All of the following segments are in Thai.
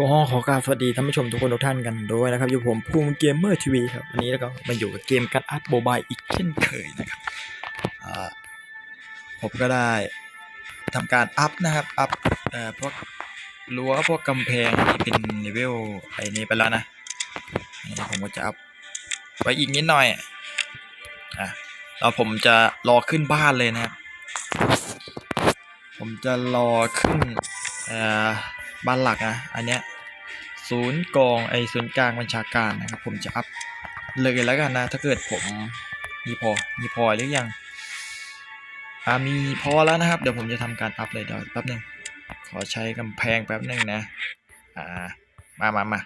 ก็ขอกราบสวัสดีท่านผู้ชมทุกคนทุกท่านกันด้วยนะครับอยู่ผมภูมิเกมเมอร์ทีวีครับวันนี้แล้วก็มาอยู่กับเกมการอัพโมบายอีกเช่นเคยนะครับผมก็ได้ทำการอัพนะครับอัพเอ่อพวกรั้วพวกกำแพงที่เป็นเลเวลไอ้นี้ไปแล้วนะนี่ผมก็จะอัพไว้อีกนิดหน่อยอะแล้วผมจะรอขึ้นบ้านเลยนะครับ ผมจะรอขึ้นเอ่อ บ้านหลักนะอันเนี้ยศูนย์กองไอศูนย์กลางบัญชาการนะครับ ผมจะอัพเลยแล้วกันนะ ถ้าเกิดผมมีพอมีพอหรือยังอ่ามีพอแล้วนะครับ เดี๋ยวผมจะทำการอัพเลยเดี๋ยวแป๊บหนึงขอใช้กำแพงแป๊บหนึงนะอ่ามามามา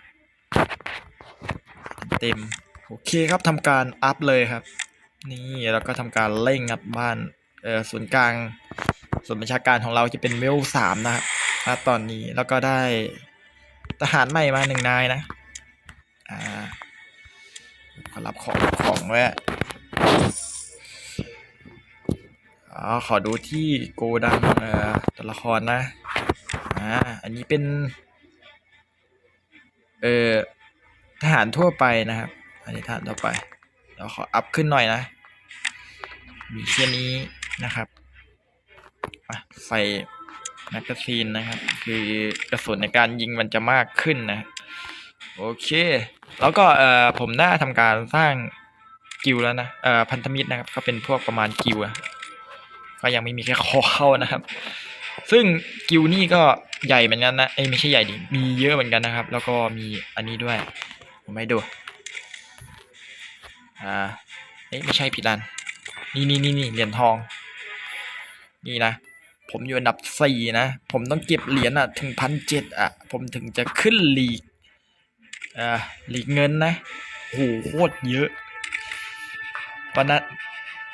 เต็มโอเคครับทำการอัพเลยครับ นี่แล้วก็ทำการเร่งอัพบ้านเออศูนย์กลางส่วนบัญชาการของเราจะเป็นเวลสามนะครับ ณตอนนี้แล้วก็ได้ทหารใหม่มาหนึ่งนายนะ อ่าขอรับของของไว้อ๋อขอดูที่โกดังเอ่อตัวละครนะ อ่า อันนี้เป็น เอ่อทหารทั่วไปนะครับ อันนี้ทหารทั่วไปเดี๋ยวขออัพขึ้นหน่อยนะ มีแค่นี้นะครับ อะ ใส่ แมกกาซีนนะครับ คือกระสุนในการยิงมันจะมากขึ้นนะ โอเค แล้วก็เอ่อผมได้ทำการสร้างกิลแล้วนะเอ่อพันธมิตรนะครับ ก็เป็นพวกประมาณกิลด์อะก็ยังไม่มีแค่คอเข้านะครับ ซึ่งกิลนี่ก็ใหญ่เหมือนกันนะเอ้ไม่ใช่ใหญ่ดิมีเยอะเหมือนกันนะครับ แล้วก็มีอันนี้ด้วย ผมให้ดูอ่าเอ้ไม่ใช่ผิดอัน นี่นี่นี่นี่เหรียญทอง นี่นะ ผมอยู่อันดับสี่นะ ผมต้องเก็บเหรียญอะ ถึงพันเจ็ดอะ ผมถึงจะขึ้นลีกอ่าลีกเงินนะโหโคตรเยอะ วันนั้น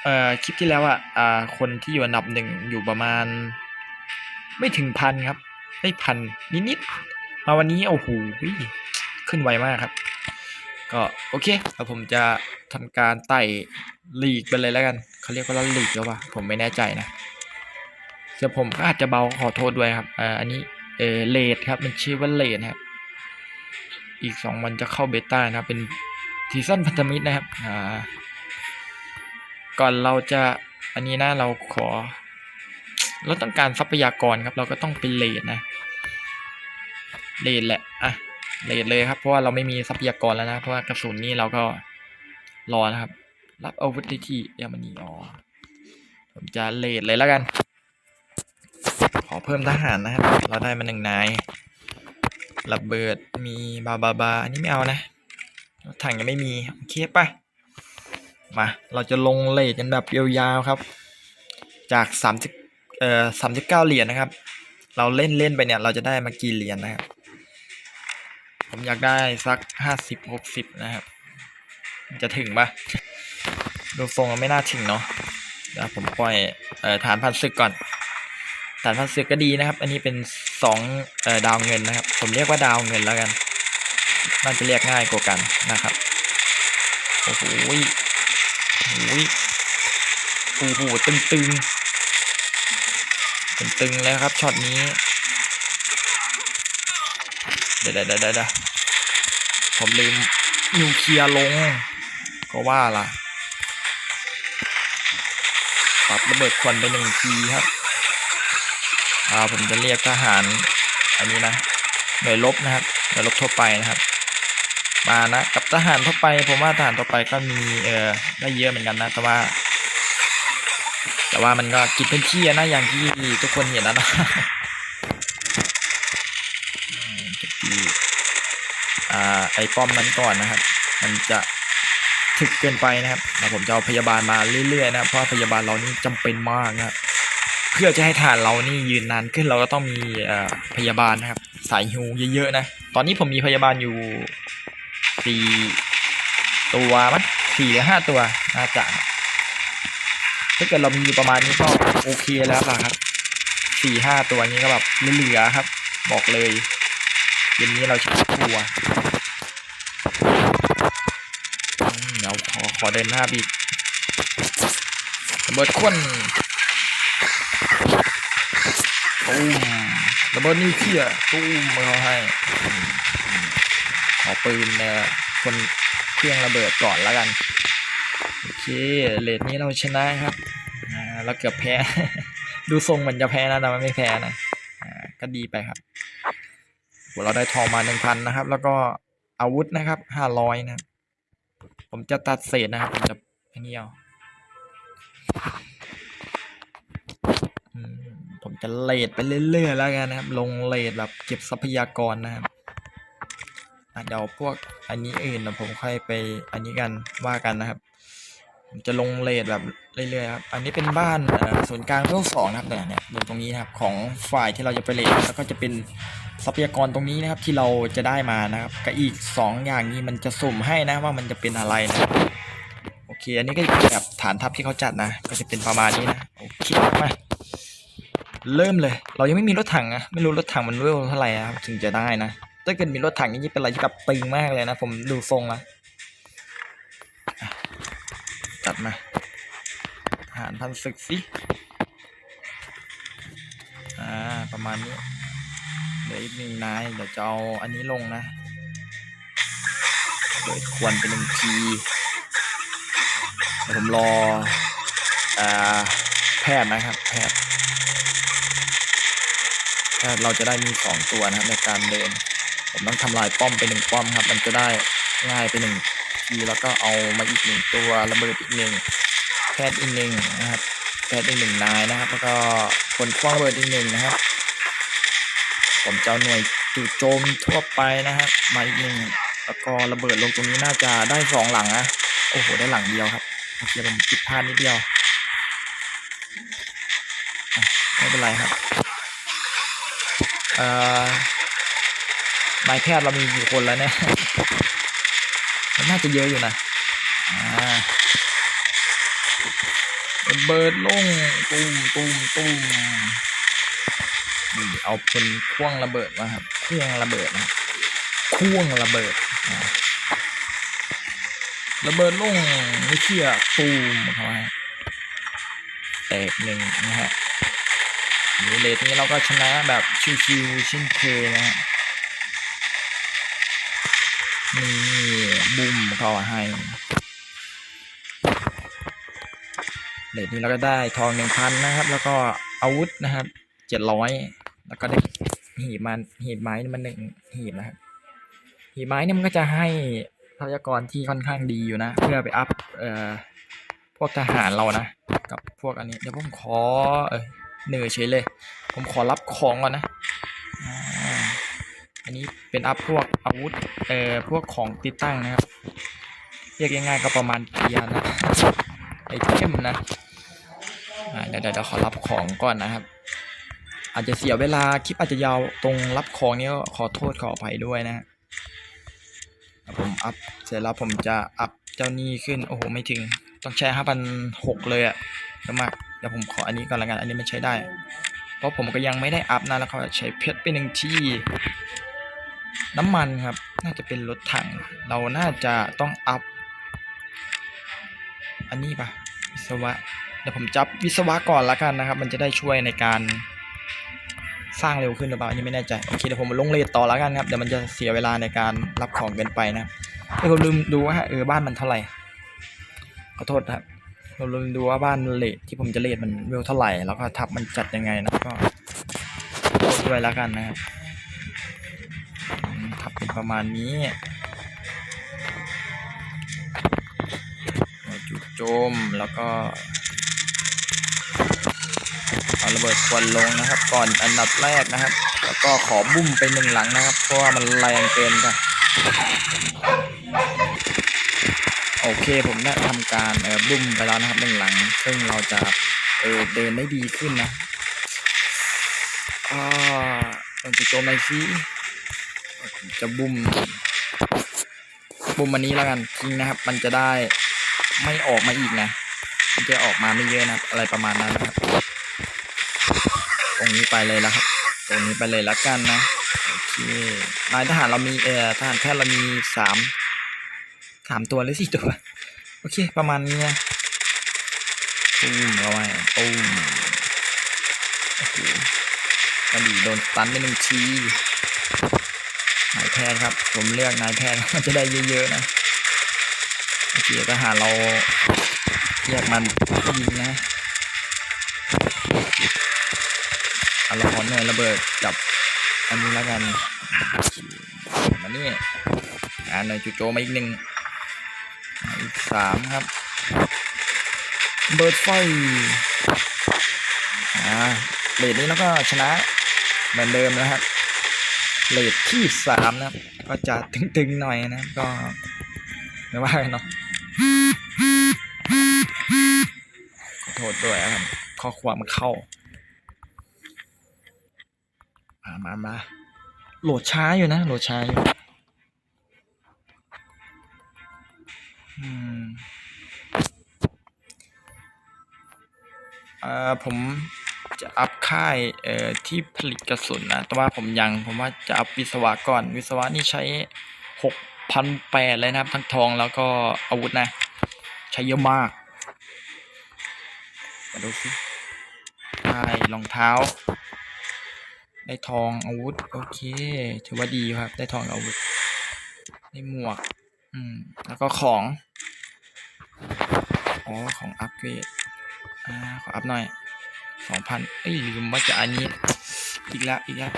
เอ่อคลิปที่แล้วอะอ่าคนที่อยู่อันดับหนึ่งอยู่ประมาณ ไม่ถึงพันครับได้พันนิดๆมาวันนี้โอ้โหขึ้นไวมากครับ ก็โอเคแล้วผมจะทำการไต่ลีกไปเลยแล้วกันเขาเรียกว่าลีกหรือเปล่าผมไม่แน่ใจนะ เดี๋ยวผมก็อาจจะเบาขอโทษด้วยครับอ่าอันนี้เออเลดครับมันชื่อว่าเลดครับอีกสองวันจะเข้าเบต้านะครับเป็นซีซั่นพันธมิตรนะครับอ่าก่อนเราจะอันนี้นะเราขอ เราต้องการทรัพยากรครับ เราก็ต้องเป็นเลดนะเลดแหละอะเลดเลยครับ เพราะว่าเราไม่มีทรัพยากรแล้วนะ เพราะว่ากระสุนนี่เราก็รอนะครับ รับอาวุธที่เอลมานีอ๋อผมจะเลดเลยแล้วกัน ขอเพิ่มทหารนะครับ เราได้มาหนึ่งนายระเบิดมีบาบาบาอันนี้ไม่เอานะถังยังไม่มีโอเคปะมา เราจะลงเลทกันแบบยาวๆครับ จากสามสิบเอ่อสามสิบเก้าเหรียญนะครับ เราเล่นเล่นไปเนี่ย เราจะได้มากี่เหรียญนะครับ ผมอยากได้สักห้าสิบหกสิบนะครับ จะถึงปะดูทรงไม่น่าถึงเนาะเดี๋ยวผมปล่อยเอ่อฐานพันศึกก่อน ฐานพันศึกก็ดีนะครับ อันนี้เป็นสองออดาวเงินนะครับ ผมเรียกว่าดาวเงินแล้วกัน น่าจะเรียกง่ายกว่ากันนะครับ โอ้โหโอ้โหยโอ้โหตึงตึงตึงตึงๆเลยครับช็อตนี้เดี๋ยวเดี๋ยวเดี๋ยวเดี๋ยวผมลืมนิวเคลียร์ลง ก็ว่าล่ะ ปรับระเบิดควันไปหนึ่งทีครับาผมจะเรียกทหารอันนี้นะหน่วยรบนะครับหน่วยรบทั่วไปนะครับ มานะกับทหารทั่วไปผมว่าทหารทั่วไปก็มีเออได้เยอะเหมือนกันนะแต่ว่า แต่ว่ามันก็กินพื้นที่นะอย่างที่ทุกคนเห็นแล้วนะจะดีอ่าไอ้ป้อมนั้นก่อนนะครับ มันจะถึกเกินไปนะครับแล้วผมจะเอาพยาบาลมาเรื่อยๆนะเพราะพยาบาลเรานี่จำเป็นมากนะครับ เพื่อจะให้ฐานเรานี่ยืนนานขึ้นเราก็ต้องมีอ่อพยาบาลนะครับ สายฮิวเยอะๆนะ ตอนนี้ผมมีพยาบาลอยู่สี่ตัวมั้งสี่หรือห้าตัวน่าจะครับถ้าเกิดเรามีอยู่ประมาณนี้ก็โอเคแล้วล่ะครับสี่ห้าตัวนี้ก็แบบเหลือครับ บอกเลยเกมนี้เราใช้ตัวเดี๋ยวขอขอเดินหน้าบีกระเบิดควน ตูมระเบิดนิวเคลียร์ตู้มมาเขาให้อืมอืมขอปืนเอ่อคนเครื่องระเบิดก่อนแล้วกัน โอเคเลดนี้เราชนะครับเราเกือบแพ้ ดูทรงเหมือนจะแพ้นะแต่มันไม่แพ้นะก็ดีไปครับเราได้ทองมาหนึ่งพันนะครับ แล้วก็อาวุธนะครับห้าร้อยนะ ผมจะตัดเศษนะครับ ผมจะอันนี้เอา จะเลดไปเรื่อยๆแล้วกันนะครับ ลงเลดแบบเก็บทรัพยากรนะครับเดี๋ยวพวกอันนี้อื่นนะผมค่อยไปอันนี้กันว่ากันนะครับ จะลงเลทแบบเรื่อยๆครับ อันนี้เป็นบ้านศูนย์กลางเวลสองนะครับเนี่ยเนี่ยดูตรงนี้นะครับของฝ่ายที่เราจะไปเลทแล้วก็จะเป็นทรัพยากรตรงนี้นะครับที่เราจะได้มานะครับกับอีกสองอย่างนี้มันจะสุ่มให้นะว่ามันจะเป็นอะไรนะโอเค อันนี้ก็เป็นแบบฐานทัพที่เขาจัดนะ ก็จะเป็นประมาณนี้นะโอเคมา เริ่มเลย เรายังไม่มีรถถังนะไม่รู้รถถังมันเวลเท่าไหร่นะครับถึงจะได้นะถ้าเกิดมีรถถังนี่เป็นอะไรที่แบบตึงมากเลยนะ ผมดูทรงละจัดมาทหารพันศึกสิอ่าประมาณนี้เดี๋ยวอีกหนึ่งนายเดี๋ยวจะเอาอันนี้ลงนะเดี๋ยควรเป็นหนึ่งทีผมรออ่าแพทย์นะครับ แพทย์ เราจะได้มีสองตัวนะครับในการเดิน ผมต้องทำลายป้อมไปหนึ่งป้อมครับ มันจะได้ง่ายไปหนึ่งทีแล้วก็เอามาอีกหนึ่งตัวระเบิดอีกหนึ่งแพทย์อีกหนึ่งนะครับแพทย์อีกหนึ่งนายนะครับ แล้วก็คนคว้างระเบิดอีกหนึ่งนะครับ ผมจะเอาหน่วยจู่โจมทั่วไปนะครับ มาอีกหนึ่งแล้วก็ระเบิดลงตรงนี้น่าจะได้สองหลังนะโอ้โหได้หลังเดียวครับโอเคผมผิดพลาดนิดเดียวไม่เป็นไรครับ เอ่อนายแพทย์เรามีกี่คนแล้วเนี่ยมันน่าจะเยอะอยู่นะระเบิดลงตุ้มตุ้มตุ้มเอาเป็นพ่วงระเบิดมาครับเครื่องระเบิดนะพ่วงระเบิดระเบิดลงไม่เชื่อตูมเข้ามแตกหนึ่งนะฮะ เลทนี้เราก็ชนะแบบชิวๆเช่นเคยนะฮะนี่บุ้มเข้าให้เดี๋ยวนี้เราก็ได้ทองหนึ่งพันนะครับ แล้วก็อาวุธนะครับเจ็ดร้อยแล้วก็ได้หีบมันหีบไม้มันหนึ่งหีบนะครับหีบไม้เนี่ยมันก็จะให้ทรัพยากรที่ค่อนข้างดีอยู่นะ เพื่อไปอัพเอ่อพวกทหารเรานะ กับพวกอันนี้ เดี๋ยวผมขอเออ เหนื่อยเฉยเลย ผมขอรับของก่อนนะอันนี้เป็นอัพพวกอาวุธเอ่อพวกของติดตั้งนะครับ เรียกง่ายๆก็ประมาณเกียร์นะไอเทมนะเดี๋ยวเดี๋ยวขอรับของก่อนนะครับ อาจจะเสียเวลาคลิปอาจจะยาวตรงรับของนี้ก็ขอโทษขออภัยด้วยนะฮะผมอัพเสร็จแล้วผมจะอัพเจ้านี้ขึ้น โอ้โห ไม่ถึง ต้องใช้ห้าพันหกเลยอะเยอะมาก เดี๋ยวผมขออันนี้ก่อนละกันอันนี้มันใช้ได้ เพราะผมก็ยังไม่ได้อัพนะแล้วก็ใช้เพชรไปหนึ่งที่ น้ำมันครับ น่าจะเป็นรถถัง เราน่าจะต้องอัพ อันนี้ปะวิศวะ เดี๋ยวผมจับวิศวะก่อนละกันนะครับ มันจะได้ช่วยในการสร้างเร็วขึ้นหรือเปล่าอันนี้ไม่แน่ใจโอเคเดี๋ยวผมลงเลทต่อละกันครับเดี๋ยวมันจะเสียเวลาในการรับของเกินไปนะเดี๋ยวผมลืมดูว่าเออบ้านมันเท่าไหร่ขอโทษครับ ผมลืมดูว่าบ้านเลทที่ผมจะเลทมันเวลเท่าไหร่ แล้วก็ทับมันจัดยังไงนะก็ด้วยละกันนะครับทับเป็นประมาณนี้จุดโจมแล้วก็เอาระเบิดควันลงนะครับ ก่อนอันดับแรกนะครับ แล้วก็ขอบุ้มไปหนึ่งหลังนะครับ เพราะว่ามันแรงเกินค่ะ โอเคผมได้ทำการเออบุ้มไปแล้วนะครับหนึ่งหลัง ซึ่งเราจะเออเดินได้ดีขึ้นนะอ่าลองจุดโจมไปสิจะบุ้มบุ้มวันนี้แล้วกันทิ้งนะครับ มันจะได้ไม่ออกมาอีกนะมันจะออกมาไม่เยอะนะอะไรประมาณนั้นนะครับ ตรงนี้ไปเลยแล้วครับ ตรงนี้ไปเลยแล้วกันนะโอเคนายทหารเรามีเอ่อทหารแพทย์เรามีสาม สามตัวหรือสี่ตัว โอเค ประมาณนี้นะตูมเอาไว้ตูมโอ้โหกระดี่โดนตันไปหนึ่งทีนายแพทย์ครับ ผมเลือกนายแพทย์มันจะได้เยอะๆนะเมื่อกี้ทหารเราเรียกมันยิงนะเอาเราขอหน่วยระเบิดกับอันนี้แล้วกันมานี่อ่าหน่วยจุโจมาอีกหนึ่ง อีกสามครับ เบิร์ดไฟอ่าเลทนี้แล้วก็ชนะเหมือนเดิมนะครับเลทที่สามนะครับ ก็จะตึงๆหน่อยนะก็ไม่ว่ากันเนาะขอโทษด้วยนะครับข้อความมันเข้า มามามาโหลดช้าอยู่นะ โหลดช้าอยู่ ผมจะอัพค่ายเอ่อที่ผลิตกระสุนนะแต่ว่าผมยังผมว่าจะอัพวิศวะก่อน วิศวะนี่ใช้หกพันแปดเลยนะครับ ทั้งทองแล้วก็อาวุธนะ ใช้เยอะมาก มาดูสิได้รองเท้า ได้ทองอาวุธ โอเค ถือว่าดีครับ ได้ทองอาวุธ ได้หมวก อืม แล้วก็ของ อ๋อของอัพเกรดอ่าขออัพหน่อยสองพันเอ้ยลืมว่าจะอันนี้ อีกแล้ว อีกแล้ว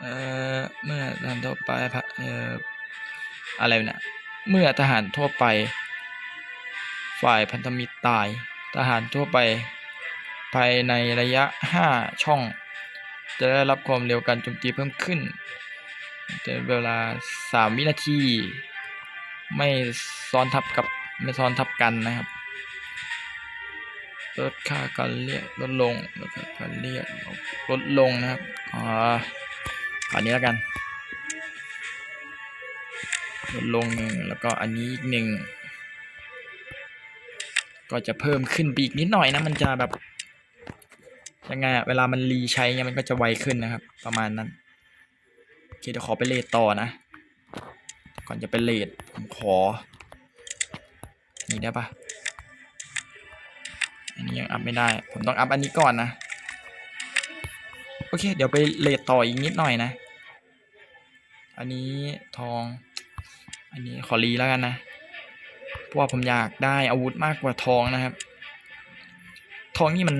เอ่อ เมื่อทหารทั่วไปเอ่อ อะไรเนี่ยเมื่อทหารทั่วไป ฝ่ายพันธมิตรตาย ทหารทั่วไป ภายในระยะห้าช่อง จะได้รับความเร็วการโจมตีเพิ่มขึ้นจะเวลาสามวินาที ไม่ซ้อนทับกับ ไม่ซ้อนทับกันนะครับลดค่าการเรียกลดลงลดค่าการเรียกลดลงนะครับอ๋ออันนี้แล้วกันลดลงหนึ่งแล้วก็อันนี้อีกหนึ่งก็จะเพิ่มขึ้นปอีกนิดหน่อยนะมันจะแบบยังไงอะเวลามันรีใช้เงี้ยมันก็จะไวขึ้นนะครับ ประมาณนั้นโอเคเดี๋ยวขอไปเลทต่อนะ ก่อนจะไปเลทผมขอ นี่ได้ปะอันนี้ยังอัพไม่ได้ ผมต้องอัพอันนี้ก่อนนะ โอเค เดี๋ยวไปเลทต่ออีกนิดหน่อยนะ อันนี้ทอง อันนี้ขอรีแล้วกันนะ เพราะว่าผมอยากได้อาวุธมากกว่าทองนะครับ ทองนี่มัน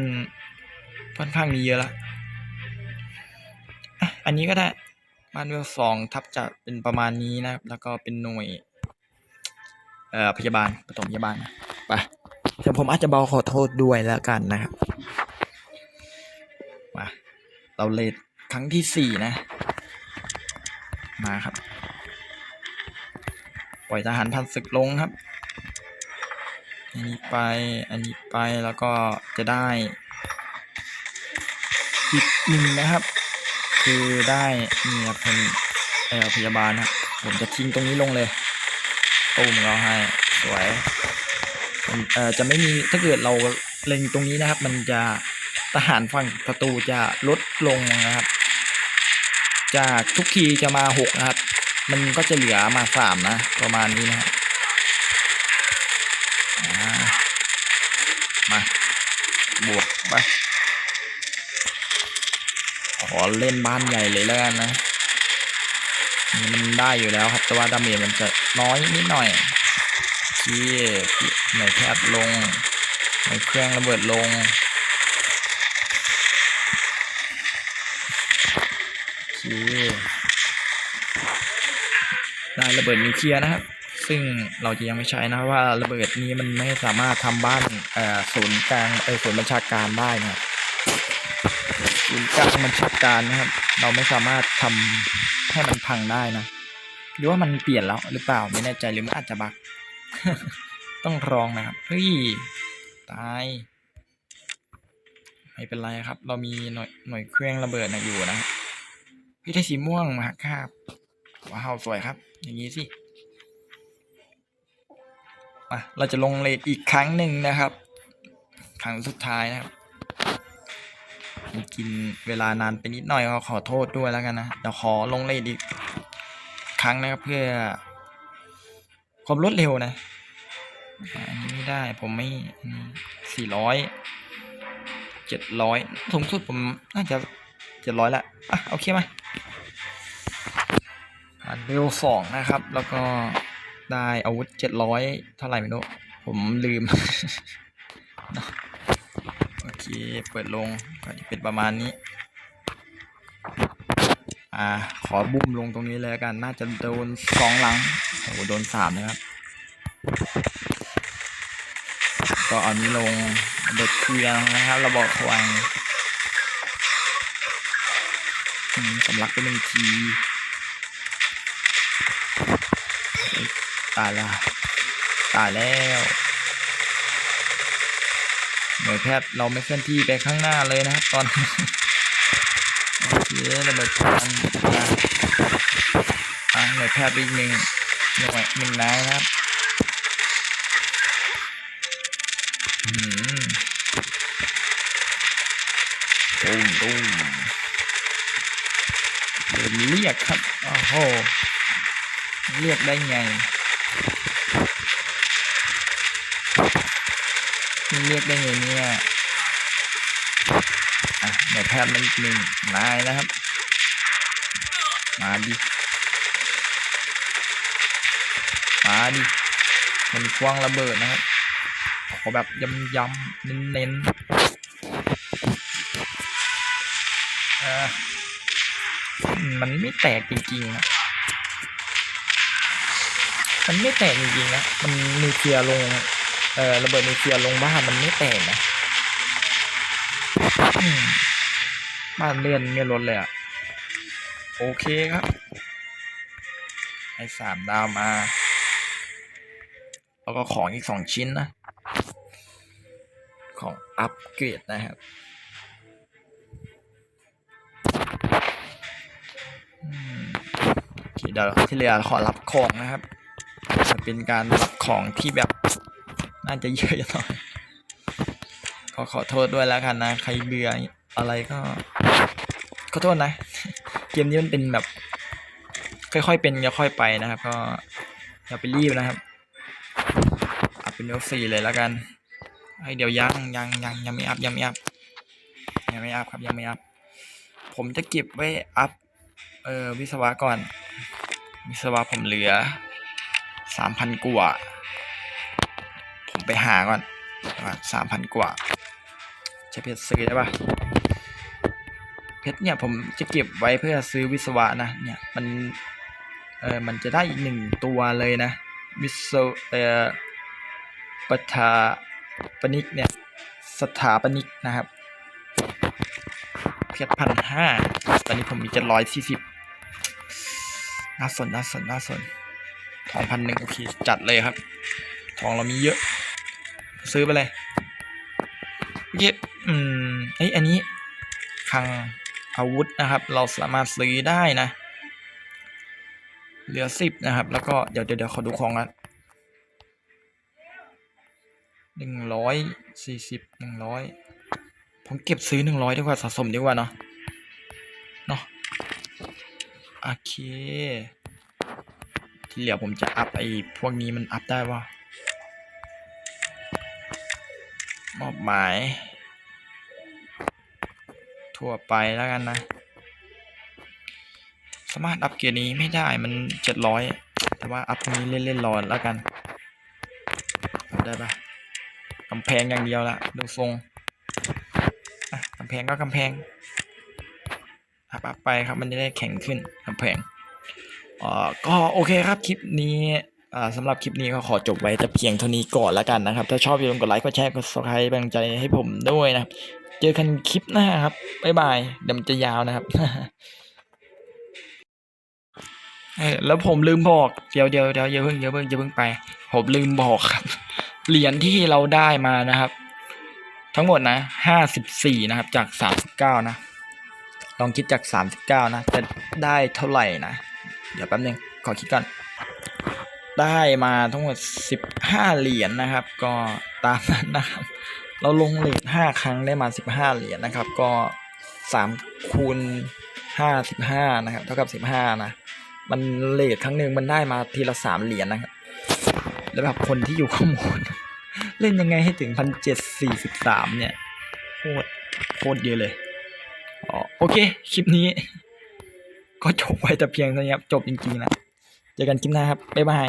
ค่อนข้างมีเยอะละอันนี้ก็ได้บ้านเวลสองทับจะเป็นประมาณนี้นะครับ แล้วก็เป็นหน่วย เอ่อพยาบาลปฐมพยาบาลนะไปเดี๋ยวผมอาจจะเบาขอโทษด้วยแล้วกันนะครับมาเราเลทครั้งที่สี่นะ มาครับ ปล่อยทหารพันศึกลงครับ อันนี้ไป อันนี้ไปแล้วก็จะได้อีกหนึ่งนะครับ คือได้เนี่ยเป็นเอ่อพยาบาลครับ ผมจะทิ้งตรงนี้ลงเลย ตูมเราให้สวยเอ่อจะไม่มีถ้าเกิดเราเล็งตรงนี้นะครับ มันจะทหารฝั่งศัตรูจะลดลงนะครับ จากทุกทีจะมาหกนะครับ มันก็จะเหลือมาสามนะ ประมาณนี้นะครับมาบวกไปขอเล่นบ้านใหญ่เลยแล้วกันนะ มันได้อยู่แล้วครับ แต่ว่าดาเมจมันจะน้อยนิดหน่อยที่หน่วยแพทย์ลงหน่วยเครื่องระเบิดลงโอเคได้ระเบิดนิวเคลียร์นะครับ ซึ่งเราจะยังไม่ใช้นะว่าระเบิดนี้มันไม่สามารถทำบ้านเอ่อศูนย์กลางเออศูนย์บัญชาการได้นะศูนย์กลางบัญชาการนะครับ เราไม่สามารถทำ ให้มันพังได้นะ หรือว่ามันเปลี่ยนแล้วหรือเปล่าไม่แน่ใจหรือมันอาจจะบักต้องลองนะครับเฮ้ยตายไม่เป็นไรครับ เรามีหน่วยหน่วยเครื่องระเบิดนะอยู่นะพี่ได้สีม่วงมาครับว้าวสวยครับ อย่างนี้สิมาเราจะลงเลทอีกครั้งหนึ่งนะครับ ครั้งสุดท้ายนะครับ มันกินเวลานานไปนิดหน่อยก็ขอโทษด้วยแล้วกันนะเดี๋ยวขอลงเลทอีกครั้งนะครับเพื่อความรวดเร็วนะอันนี้ไม่ได้ผมไม่สี่ร้อยเจ็ดร้อยสูงสุดผมน่าจะเจ็ดร้อยละอะโอเคไหมผ่านเวลสองนะครับ แล้วก็ได้อาวุธเจ็ดร้อยเท่าไหร่ไม่รู้ผมลืม โอเค เปิดลงก็จะเป็นประมาณนี้ อ่า ขอบุ้มลงตรงนี้เลยกัน น่าจะโดนสองหลัง โอ้โหโดนสามนะครับ ก็เอานี้ลงเด็ดเคลียงนะครับ ระบอกควางอืมสำลักไปหนึ่งทีตายล้วตายแล้ว หน่วยแพทย์เราไม่เคลื่อนที่ไปข้างหน้าเลยนะครับ ตอนโอเคระเบิดควันอะหน่วยแพทย์อีกหนึ่งหน่วยหนึ่งนายนะครับอืมตูมตูมเดินเรียกครับโอ้โหเรียกได้ไง เรียกได้ไงเนี่ยอะเดี๋ยวแพทย์มาอีกหนึ่งนายนะครับ มาดิ มาดิมันควางระเบิดนะครับ ขอแบบยำยำเน้นเน้นๆอ่ามันไม่แตกจริงๆนะ มันไม่แตกจริงๆนะ มันนิวเคลียร์ลง เออระเบิดนิวเคลียร์ลงบ้านมันไม่แตกนะบ้านเลื่อนไม่ลดเลยอะโอเคครับให้สามดาวมา แล้วก็ของอีกสองชิ้นนะ ของอัปเกรดนะครับอือเคเดี๋ยวที่เหลือขอรับของนะครับจะเป็นการรับของที่แบบ น่าจะเยอะหน่อยขอขอโทษด้วยแล้วกันนะ ใครเบื่ออะไรก็ขอโทษนะ เกมนี้มันเป็นแบบ ค่อยๆเป็นค่อยๆไปนะครับ ก็อย่าไปรีบนะครับอัพเป็นเลเวลสี่เลยแล้วกันเฮ้เดี๋ยวยังยังยังยังไม่อัพยังไม่อัพยังไม่อัพครับยังไม่อัพผมจะเก็บไว้อัพเออวิศวะก่อน วิศวะผมเหลือสามพันกว่า ไปหาก่อนสามพันกว่าใช้เพชรซื้อได้ปะเพชรเนี่ยผมจะเก็บไว้เพื่อซื้อวิศวะนะ เนี่ยมันเออมันจะได้อีกหนึ่งตัวเลยนะ วิศวเอ่อปทาปนิกเนี่ย สถาปนิกนะครับ เพชรพันห้าตอนนี้ผมมีเจ็ดร้อยสี่สิบน่าสนน่าสนน่าสนทองพันหนึ่งโอเคจัดเลยครับ ทองเรามีเยอะ ซื้อไปเลยเยอืมเอ้ยอันนี้คลังอาวุธนะครับ เราสามารถซื้อได้นะ เหลือสิบนะครับ แล้วก็เดี๋ยวเดี๋ยวเดี๋ยวขอดูของกันหนึ่งร้อยสี่สิบหนึ่งร้อยผมเก็บซื้อหนึ่งร้อยดีกว่าสะสมดีกว่าเนาะเนาะโอเค ที่เหลือผมจะอัพไอ้พวกนี้มันอัพได้ว่า มอบหมาย ทั่วไปแล้วกันนะ สามารถอัพเกียร์นี้ไม่ได้มันเจ็ดร้อยแต่ว่าอัพตรงนี้เล่นๆรอนแล้วกันเอาได้ปะกำแพงอย่างเดียวละดูทรงกำแพงก็กำแพงอัพอัพไปครับมันจะได้แข็งขึ้นกำแพงอ่าก็โอเคครับคลิปนี้ สำหรับคลิปนี้ก็ขอจบไว้แต่เพียงเท่านี้ก่อนแล้วกันนะครับ ถ้าชอบอย่าลืมกดไลค์กดแชร์กด subscribe เป็นกำลังใจให้ผมด้วยนะครับ เจอกันคลิปหน้าครับ บ๊ายบายเดี๋ยวมันจะยาวนะครับเออแล้วผมลืมบอกเดี๋ยวเดี๋ยวเดี๋ยวอย่าเพิ่งอย่าเพิ่งอย่าเพิ่งไป ผมลืมบอกครับ เหรียญที่เราได้มานะครับ ทั้งหมดนะห้าสิบสี่นะครับ จากสามสิบเก้านะ ลองคิดจากสามสิบเก้านะจะได้เท่าไหร่นะ เดี๋ยวแป๊บนึงขอคิดก่อน ได้มาทั้งหมด15เหรียญนนะครับ ก็ตามนั้นนะครับ เราลงเหรียญ5ครั้งได้มา15เหรียญนนะครับ ก็3คูณห้านะครับ เท่ากับ15นะ มันเลทครั้งหนึ่งมันได้มาทีละ3เหรียญนนะครับ แล้วแบบคนที่อยู่ข้างบนเล่นยังไงให้ถึงพันเจ็เนี่ยโคตรโคตรเยอะเลยอ๋อโอเค คลิปนี้ ก็จบไว้แต่เพียงเท่านี้จบจริงๆนะ เจอกันคลิปหน้าครับบ๊ายบาย